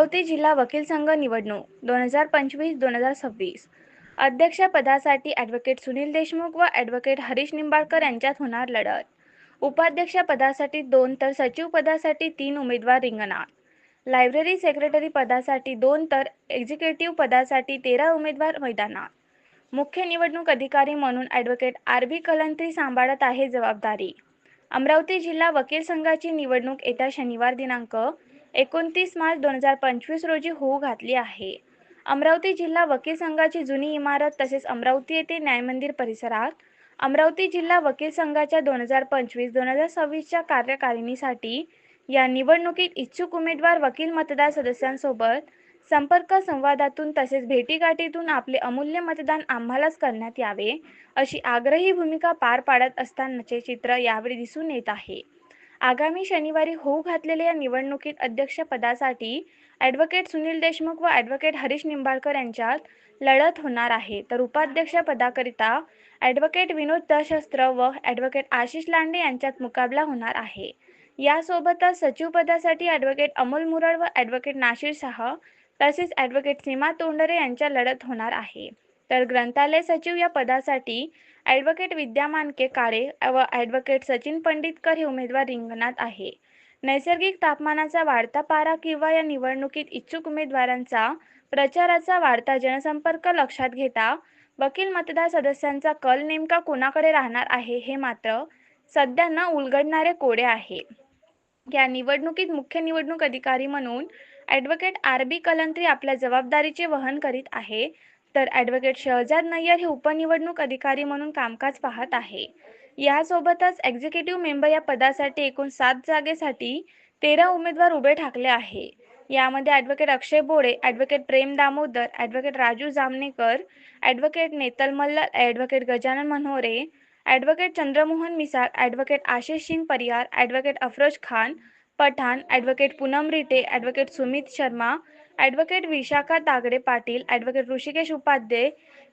अमरावती जिल्हा वकील संघ निवडणूक दोन हजार पंचवीस दोन हजार सव्वीस. अध्यक्षपदासाठी ॲडव्होकेट सुनील देशमुख व ॲडव्होकेट हरीश निंबाळकर यांच्यात होणार लढत. उपाध्यक्षपदासाठी दोन तर सचिव पदासाठी तीन उमेदवार रिंगणात. लायब्ररी सेक्रेटरी पदासाठी दोन तर एक्झिक्युटिव्ह पदासाठी तेरा उमेदवार मैदानात. मुख्य निवडणूक अधिकारी म्हणून ॲडव्होकेट आर बी कलंत्री सांभाळत आहे जबाबदारी. अमरावती जिल्हा वकील संघाची निवडणूक येत्या शनिवार दिनांक एकोणतीस मार्च दोन हजार पंचवीस रोजी होऊ घातली आहे. अमरावती जिल्हा वकील संघाची जुनी इमारत तसेच अमरावती येथे न्यायमंदिर परिसरात अमरावती जिल्हा वकील संघाच्या दोन हजार पंचवीस दोन हजार सव्वीसच्या कार्यकारिणीसाठी या निवडणुकीत इच्छुक उमेदवार वकील मतदार सदस्यांसोबत संपर्क संवादातून तसेच भेटीगाठीतून आपले अमूल्य मतदान आम्हालाच करण्यात यावे अशी आग्रही भूमिका पार पाडत असतानाचे चित्र यावेळी दिसून येत आहे. आगामी शनिवारी होऊ घातलेल्या या निवडणुकीत अध्यक्षपदासाठी ॲडव्होकेट सुनील देशमुख व ॲडव्होकेट हरीश निंबाळकर यांच्यात लढत होणार आहे. तर उपाध्यक्षपदाकरिता ॲडव्होकेट विनोद दशस्त्र व ॲडव्होकेट आशिष लांडे यांच्यात मुकाबला होणार आहे. यासोबतच सचिवपदासाठी ॲडव्होकेट अमोल मुरड व ॲडव्होकेट नाशिर शाह तसेच ॲडव्होकेट सीमा तोंडरे यांच्या लढत होणार आहे. तर ग्रंथालय सचिव या पदासाठी ॲडव्होकेट विद्या मानके काळे व ॲडव्होकेट सचिन पंडितकर हे उमेदवार रिंगणात आहे. नैसर्गिक तापमानाचा वाढता पारा किंवा या निवडणुकीत इच्छुक उमेदवारांचा प्रचाराचा वाढता जनसंपर्क लक्षात घेता वकील मतदार सदस्यांचा कल नेमका कोणाकडे राहणार आहे हे मात्र सध्या न उलगडणारे कोडे आहे. या निवडणुकीत मुख्य निवडणूक अधिकारी म्हणून ॲडव्होकेट आर बी कलंत्री आपल्या जबाबदारीचे वहन करीत आहे. तर ॲडव्होकेट शहजाद नय्यर हे उपनिवडणूक अधिकारी म्हणून कामकाज पाहत आहे. यासोबतच एक्झिक्युटिव्ह मेंबर या पदासाठी एकूण सात जागेसाठी तेरा उमेदवार उभे ठाकले आहे. यामध्ये advocate Akshay Bode advocate Prem Damodar advocate Raju Jamnekar advocate Netal Mall advocate Gajanan Manore advocate Chandramohan Misal advocate Ashish Singh Pariyar advocate Afroz Khan Pathan advocate Poonam Rite advocate Sumit Sharma advocate Vishakha Tagde Patil advocate Hrishikesh Upadhye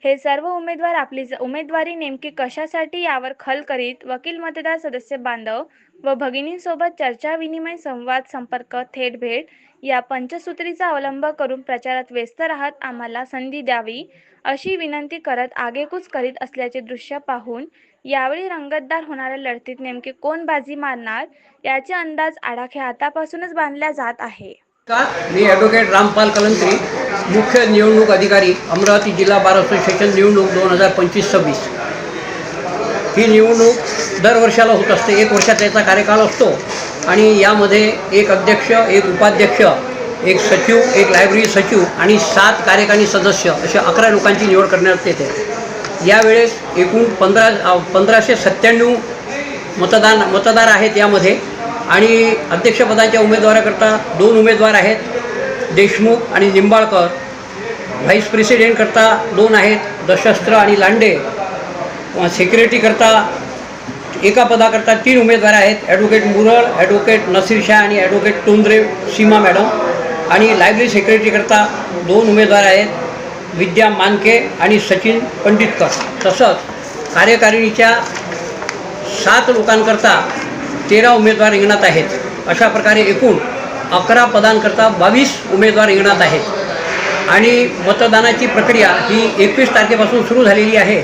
हे सर्व उमेदवार आपली ज- उमेदवारी नेमकी कशासाठी यावर खल करीत वकील मतदार सदस्य बांधव व भगिनींसोबत चर्चा विनिमय संवाद संपर्क थेट भेट या पंचसूत्रीचा अवलंब करून प्रचारात व्यस्त राहत आम्हाला संधी द्यावी अशी विनंती करत आगेकूच करीत असल्याचे दृश्य पाहून यावेळी रंगतदार होणाऱ्या लढतीत नेमके कोण बाजी मारणार याचे अंदाज आडाखे आतापासूनच बांधल्या जात आहे. का मी ॲडव्होकेट रामपाल कलंत्री मुख्य निवडणूक अधिकारी अमरावती जिल्हा बार असोसिएशन निवडणूक दोन हजार पंचवीस सव्वीस ही निवडणूक दरवर्षाला होत असते. एक वर्षाचा याचा कार्यकाळ असतो आणि यामध्ये एक अध्यक्ष एक उपाध्यक्ष एक सचिव एक लायब्ररी सचिव आणि सात कार्यकारी सदस्य अशा अकरा लोकांची निवड करण्यात येते. यावेळेस एकूण पंधरा पंधराशे सत्त्याण्णव मतदान मतदार आहेत यामध्ये. आणि अध्यक्षपदाच्या उमेदवाराकरता दोन उमेदवार आहेत देशमुख आणि निंबाळकर. व्हाईस प्रेसिडेंटकरता दोन आहेत दशस्त्र आणि लांडे. सेक्रेटरीकरता एका पदाकरता तीन उमेदवार आहेत ॲडव्होकेट मुरळ ॲडव्होकेट नसीर शाह आणि ॲडव्होकेट टोंद्रे सीमा मॅडम. आणि लायब्ररी सेक्रेटरीकरता दोन उमेदवार आहेत विद्या मानके आणि सचिन पंडितकर. तसंच कार्यकारिणीच्या सात लोकांकरता तेरा उमेदवार रिंगणात आहेत. अशा प्रकारे एकूण अकरा पदांकरता बावीस उमेदवार रिंगणात आहेत. आणि मतदानाची प्रक्रिया ही एकवीस तारखेपासून सुरू झालेली आहे.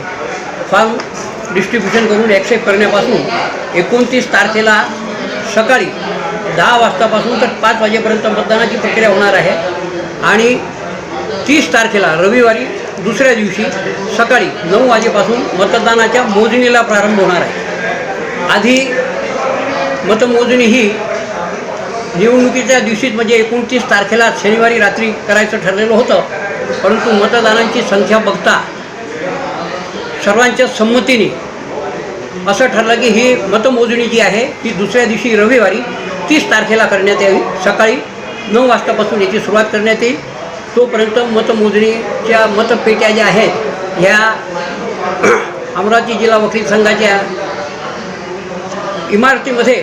फॉर्म डिस्ट्रीब्युशन करून ॲक्सेप्ट करण्यापासून एकोणतीस तारखेला सकाळी दहा वाजतापासून तर पाच वाजेपर्यंत मतदानाची प्रक्रिया होणार आहे. आणि तीस तारखेला रविवारी दुसऱ्या दिवशी सकाळी नऊ वाजेपासून मतदानाच्या मोजणीला प्रारंभ होणार आहे. आधी मतमोजणी ही निवडणुकीच्या दिवशीच म्हणजे एकोणतीस तारखेला शनिवारी रात्री करायचं ठरलेलं होतं. परंतु मतदानांची संख्या बघता सर्वांच्या संमतीने असं ठरलं की ही मतमोजणी जी आहे ती दुसऱ्या दिवशी रविवारी तीस तारखेला करण्यात यावी. सकाळी नऊ वाजतापासून याची सुरुवात करण्यात येईल. तोपर्यंत मतमोजणीच्या मतपेट्या ज्या आहेत ह्या अमरावती जिल्हा वकील संघाच्या इमारतीमध्ये.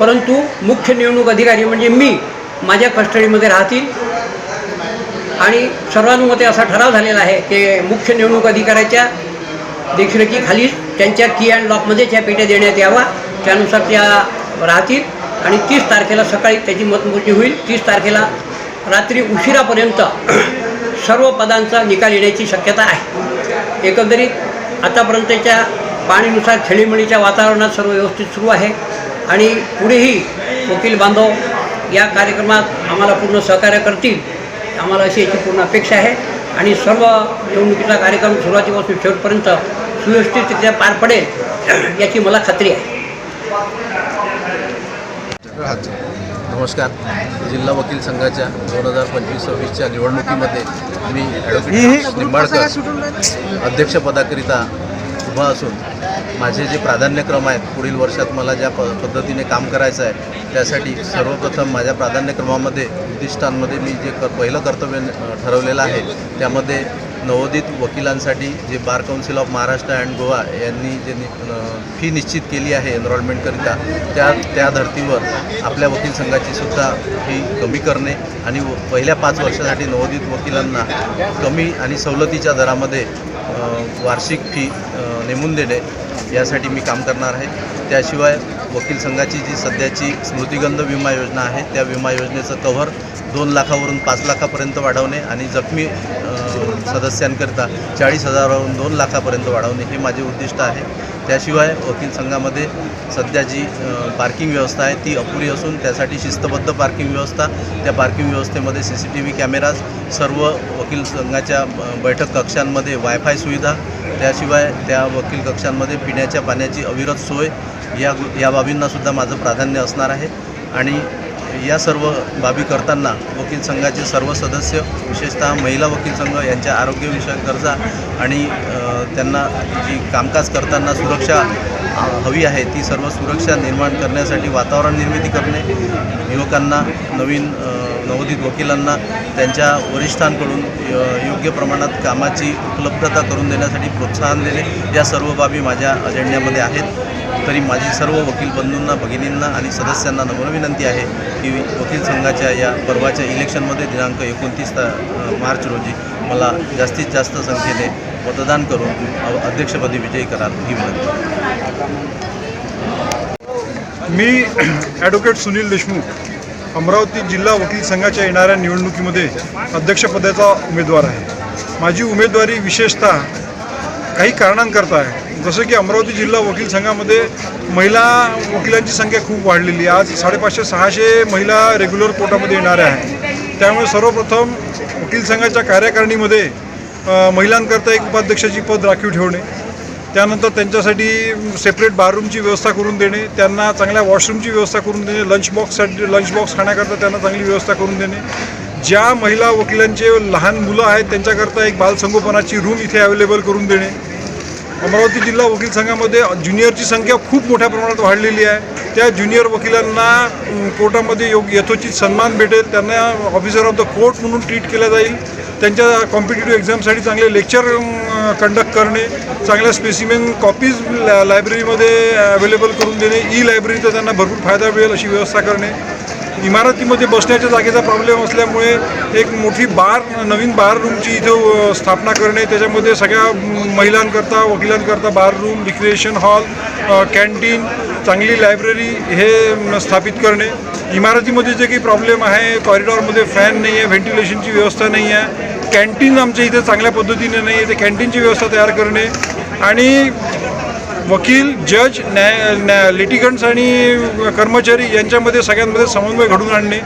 परंतु मुख्य निवडणूक अधिकारी म्हणजे मी माझ्या कस्टडीमध्ये राहतील. आणि सर्वानुमते असा ठराव झालेला आहे की मुख्य निवडणूक अधिकाऱ्याच्या देखरेखीखाली त्यांच्या की अँड लॉकमध्ये त्या पेट्या देण्यात यावा त्यानुसार त्या राहतील. आणि तीस तारखेला सकाळी त्याची मतमोजणी होईल. तीस तारखेला रात्री उशिरापर्यंत सर्व पदांचा निकाल येण्याची शक्यता आहे. एकंदरीत आतापर्यंतच्या पाणीनुसार खेळीमेळीच्या वातावरणात सर्व व्यवस्थित सुरू आहे. आणि पुढेही वकील बांधव या कार्यक्रमात आम्हाला पूर्ण सहकार्य करतील आम्हाला अशी याची पूर्ण अपेक्षा आहे. आणि सर्व निवडणुकीचा कार्यक्रम सुरुवातीपासून शेवटपर्यंत सुव्यवस्थितरित्या पार पडेल याची मला खात्री आहे. नमस्कार. जिल्हा वकील संघाच्या दोन हजार पंचवीस सव्वीसच्या निवडणुकीमध्ये मी ॲडव्होकेट निंबाळकर अध्यक्षपदाकरिता उभा असून माझे जे प्राधान्यक्रम आहेत पुढील वर्षात मला ज्या प पद्धतीने काम करायचं आहे त्यासाठी सर्वप्रथम माझ्या प्राधान्यक्रमामध्ये उद्दिष्टांमध्ये मी जे क पहिलं कर्तव्य ठरवलेलं आहे त्यामध्ये नवोदित वकिलांसाठी जे bar council of Maharashtra and Goa यांनी जे नि फी निश्चित केली आहे एनरोलमेंटकरिता त्या त्या धर्तीवर आपल्या वकील संघाची सुद्धा फी कमी करणे आणि व- पहिल्या पाच वर्षासाठी नवोदित वकिलांना कमी आणि सवलतीच्या दरामध्ये वार्षिक फी नेमून देणे यासाठी मी काम करणार आहे. त्याशिवाय वकील संघाची जी सध्याची स्मृतिगंध विमा योजना आहे त्या विमा योजनेचं कव्हर दोन लाखावरून पाच लाखापर्यंत वाढवणे आणि जखमी सदस्यांकरिता चाळीस हजारावरून दोन लाखापर्यंत वाढवणे हे माझे उद्दिष्ट आहे. त्याशिवाय वकील संघामध्ये सध्या जी पार्किंग व्यवस्था आहे ती अपुरी असून त्यासाठी शिस्तबद्ध पार्किंग व्यवस्था त्या पार्किंग व्यवस्थेमध्ये C C T V cameras सर्व वकील संघाच्या बैठक कक्षांमध्ये वायफाय सुविधा त्याशिवाय त्या वकील कक्षांमध्ये पिण्याच्या पाण्याची अविरत सोय या या बाबींनासुद्धा माझं प्राधान्य असणार आहे. आणि या सर्व बाबी करताना वकील संघाचे सर्व सदस्य विशेषतः महिला वकील संघ यांच्या आरोग्यविषयक गरजा आणि त्यांना जी कामकाज करताना सुरक्षा हवी आहे ती सर्व सुरक्षा निर्माण करण्यासाठी वातावरण निर्मिती करणे युवकांना नवीन नवोदित वकिलांना त्यांच्या वरिष्ठांकडून य- योग्य प्रमाणात कामाची उपलब्धता करून देण्यासाठी प्रोत्साहन देणे या सर्व बाबी माझ्या अजेंड्यामध्ये आहेत. तरी माझी सर्व वकील बंधूंना भगिनींना आणि सदस्यांना नम्र विनंती आहे की वकील संघाच्या या परवाच्या इलेक्शनमध्ये दिनांक एकोणतीस ता मार्च रोजी मला जास्तीत जास्त संख्येने मतदान करून अध्यक्षपदी विजयी कराल ही विनंती. मी ॲडव्होकेट सुनील देशमुख अमरावती जिल्हा वकील संघाच्या येणाऱ्या निवडणुकीमध्ये अध्यक्षपदाचा उमेदवार आहे. माझी उमेदवारी विशेषतः काही कारणांकरता आहे. जसं की अमरावती जिल्हा वकील संघामध्ये महिला वकिलांची संख्या खूप वाढलेली आहे. आज साडेपाचशे सहाशे महिला रेग्युलर कोर्टामध्ये येणाऱ्या आहेत. त्यामुळे सर्वप्रथम वकील संघाच्या कार्यकारिणीमध्ये महिलांकरता एक उपाध्यक्षाची पद राखीव ठेवणे त्यानंतर त्यांच्यासाठी सेपरेट बाथरूमची व्यवस्था करून देणे त्यांना चांगल्या वॉशरूमची व्यवस्था करून देणे लंच बॉक्ससाठी लंच बॉक्स खाण्याकरता त्यांना चांगली व्यवस्था करून देणे. ज्या महिला वकिलांचे लहान मुलं आहेत त्यांच्याकरता एक बालसंगोपनाची रूम इथे अवेलेबल करून देणे. अमरावती जिल्हा वकील संघामध्ये ज्युनियरची संख्या खूप मोठ्या प्रमाणात वाढलेली आहे. त्या ज्युनियर वकिलांना कोर्टामध्ये योग्य यथोचित सन्मान भेटेल. त्यांना ऑफिसर ऑफ द कोर्ट म्हणून ट्रीट केलं जाईल. त्यांच्या कॉम्पिटेटिव्ह एक्झामसाठी चांगले लेक्चर कंडक्ट करणे चांगल्या स्पेसिमेन कॉपीज लायब्ररीमध्ये अवेलेबल करून देणे. ई लायब्ररीचा त्यांना भरपूर फायदा मिळेल अशी व्यवस्था करणे. इमारतीमध्ये बसण्याच्या जागेचा प्रॉब्लेम असल्यामुळे एक मोठी बार नवीन बार रूमची इथं स्थापना करणे त्याच्यामध्ये सगळ्या महिलांकरता वकिलांकरता bar room recreation hall canteen चांगली लायब्ररी हे स्थापित करणे. इमारतीमध्ये जे काही प्रॉब्लेम आहे कॉरिडॉरमध्ये फॅन नाही आहे व्हेंटिलेशनची व्यवस्था नाही आहे कॅन्टीन आमच्या इथे चांगल्या पद्धतीने नाही आहे ते कॅन्टीनची व्यवस्था तयार करणे. आणि वकील जज न्याय न्याय लिटिगंट्स आणि कर्मचारी यांच्यामध्ये सगळ्यांमध्ये समन्वय घडून आणणे.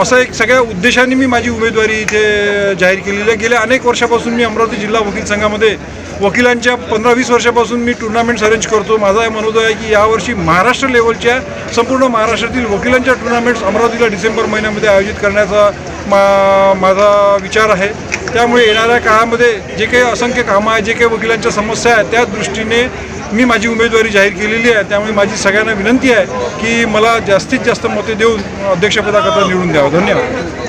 असा एक सगळ्या उद्देशाने मी माझी उमेदवारी इथे जाहीर केलेली आहे. गेल्या अनेक वर्षापासून मी अमरावती जिल्हा वकील संघामध्ये वकिलांच्या पंधरा वीस वर्षापासून मी टुर्नामेंट्स अरेंज करतो. माझा मनोदय आहे की यावर्षी महाराष्ट्र लेवलच्या संपूर्ण महाराष्ट्रातील वकिलांच्या टुर्नामेंट्स अमरावतीला डिसेंबर महिन्यामध्ये आयोजित करण्याचा मा माझा विचार आहे. त्यामुळे येणाऱ्या काळामध्ये जे काही असंख्य कामं आहेत जे काही वकिलांच्या समस्या आहेत त्या दृष्टीने मी माझी उमेदवारी जाहीर केलेली आहे. त्यामुळे माझी सगळ्यांना विनंती आहे की मला जास्तीत जास्त मते देऊन अध्यक्षपदाकरता निवडून द्यावं. धन्यवाद.